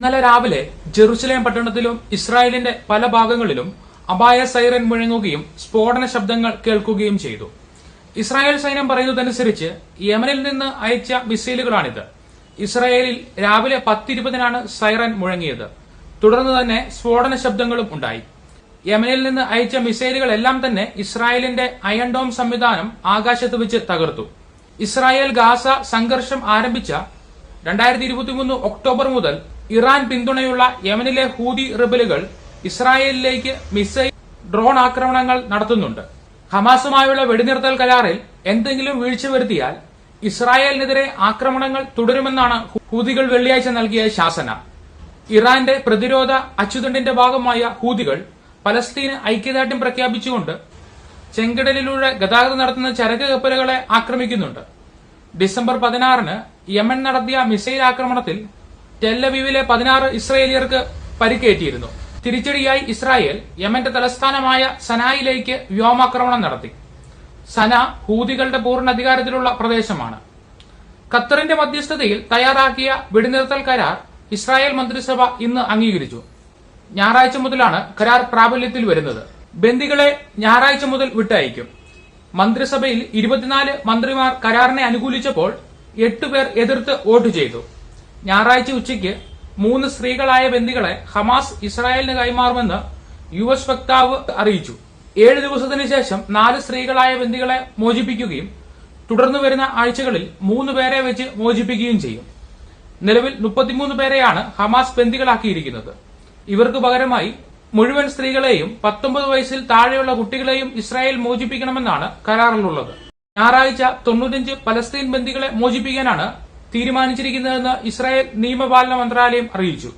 ഇന്നലെ രാവിലെ ജെറുസലേം പട്ടണത്തിലും ഇസ്രായേലിന്റെ പല ഭാഗങ്ങളിലും അപായ സൈറൻ മുഴങ്ങുകയും സ്ഫോടന ശബ്ദങ്ങൾ കേൾക്കുകയും ചെയ്തു. ഇസ്രായേൽ സൈന്യം പറയുന്നതനുസരിച്ച് യമനിൽ നിന്ന് അയച്ച മിസൈലുകളാണിത്. ഇസ്രായേലിൽ രാവിലെ പത്തിരുപതിനാണ് സൈറൻ മുഴങ്ങിയത്. തുടർന്ന് തന്നെ സ്ഫോടന ശബ്ദങ്ങളും ഉണ്ടായി. യമനിൽ നിന്ന് അയച്ച മിസൈലുകളെല്ലാം തന്നെ ഇസ്രായേലിന്റെ അയൺ ഡോം സംവിധാനം ആകാശത്ത് വെച്ച് തകർത്തു. ഇസ്രായേൽ ഗാസ സംഘർഷം ആരംഭിച്ച രണ്ടായിരത്തി ഒക്ടോബർ മുതൽ ഇറാൻ പിന്തുണയുള്ള യമനിലെ ഹൂതി റിബലുകൾ ഇസ്രായേലിലേക്ക് മിസൈൽ ഡ്രോൺ ആക്രമണങ്ങൾ നടത്തുന്നുണ്ട്. ഹമാസുമായുള്ള വെടിനിർത്തൽ കരാറിൽ എന്തെങ്കിലും വീഴ്ച വരുത്തിയാൽ ഇസ്രായേലിനെതിരെ ആക്രമണങ്ങൾ തുടരുമെന്നാണ് ഹൂതികൾ വെള്ളിയാഴ്ച നൽകിയ ശാസന. ഇറാന്റെ പ്രതിരോധ അച്ചുതണ്ടിന്റെ ഭാഗമായ ഹൂതികൾ പലസ്തീന് ഐക്യദാർഢ്യം പ്രഖ്യാപിച്ചുകൊണ്ട് ചെങ്കടലിലൂടെ ഗതാഗതം നടത്തുന്ന ചരക്ക് കപ്പലുകളെ ആക്രമിക്കുന്നുണ്ട്. ഡിസംബർ പതിനാറിന് യമൻ നടത്തിയ മിസൈൽ ആക്രമണത്തിൽ ടെല്ലവീവിലെ പതിനാറ് ഇസ്രയേലിയർക്ക് പരിക്കേറ്റിയിരുന്നു. തിരിച്ചടിയായി ഇസ്രായേൽ യമന്റെ തലസ്ഥാനമായ സനായിലേക്ക് വ്യോമാക്രമണം നടത്തി. സന ഹൂതികളുടെ പൂർണ അധികാരത്തിലുള്ള പ്രദേശമാണ്. ഖത്തറിന്റെ മധ്യസ്ഥതയിൽ തയ്യാറാക്കിയ വെടിനിർത്തൽ കരാർ ഇസ്രായേൽ മന്ത്രിസഭ ഇന്ന് അംഗീകരിച്ചു. ഞായറാഴ്ച മുതലാണ് കരാർ പ്രാബല്യത്തിൽ വരുന്നത്. ബന്ദികളെ ഞായറാഴ്ച മുതൽ വിട്ടയക്കും. മന്ത്രിസഭയിൽ ഇരുപത്തിനാല് മന്ത്രിമാർ കരാറിനെ അനുകൂലിച്ചപ്പോൾ എട്ടുപേർ എതിർത്ത് വോട്ട് ചെയ്തു. ഞായറാഴ്ച ഉച്ചയ്ക്ക് മൂന്ന് സ്ത്രീകളായ ബന്ദികളെ ഹമാസ് ഇസ്രായേലിന് കൈമാറുമെന്ന് യു എസ് വക്താവ് അറിയിച്ചു. ഏഴ് ദിവസത്തിന് ശേഷം നാല് സ്ത്രീകളായ ബന്ദികളെ മോചിപ്പിക്കുകയും തുടർന്ന് വരുന്ന ആഴ്ചകളിൽ മൂന്ന് പേരെ വെച്ച് മോചിപ്പിക്കുകയും ചെയ്യും. നിലവിൽ മുപ്പത്തിമൂന്ന് പേരെയാണ് ഹമാസ് ബന്ദികളാക്കിയിരിക്കുന്നത്. ഇവർക്ക് പകരമായി മുഴുവൻ സ്ത്രീകളെയും പത്തൊമ്പത് വയസ്സിൽ താഴെയുള്ള കുട്ടികളെയും ഇസ്രായേൽ മോചിപ്പിക്കണമെന്നാണ് കരാറിലുള്ളത്. ഞായറാഴ്ച തൊണ്ണൂറ്റഞ്ച് പലസ്തീൻ ബന്ദികളെ മോചിപ്പിക്കാനാണ് തീരുമാനിച്ചിരിക്കുന്നതെന്ന് ഇസ്രായേൽ നിയമപാലന മന്ത്രാലയം അറിയിച്ചു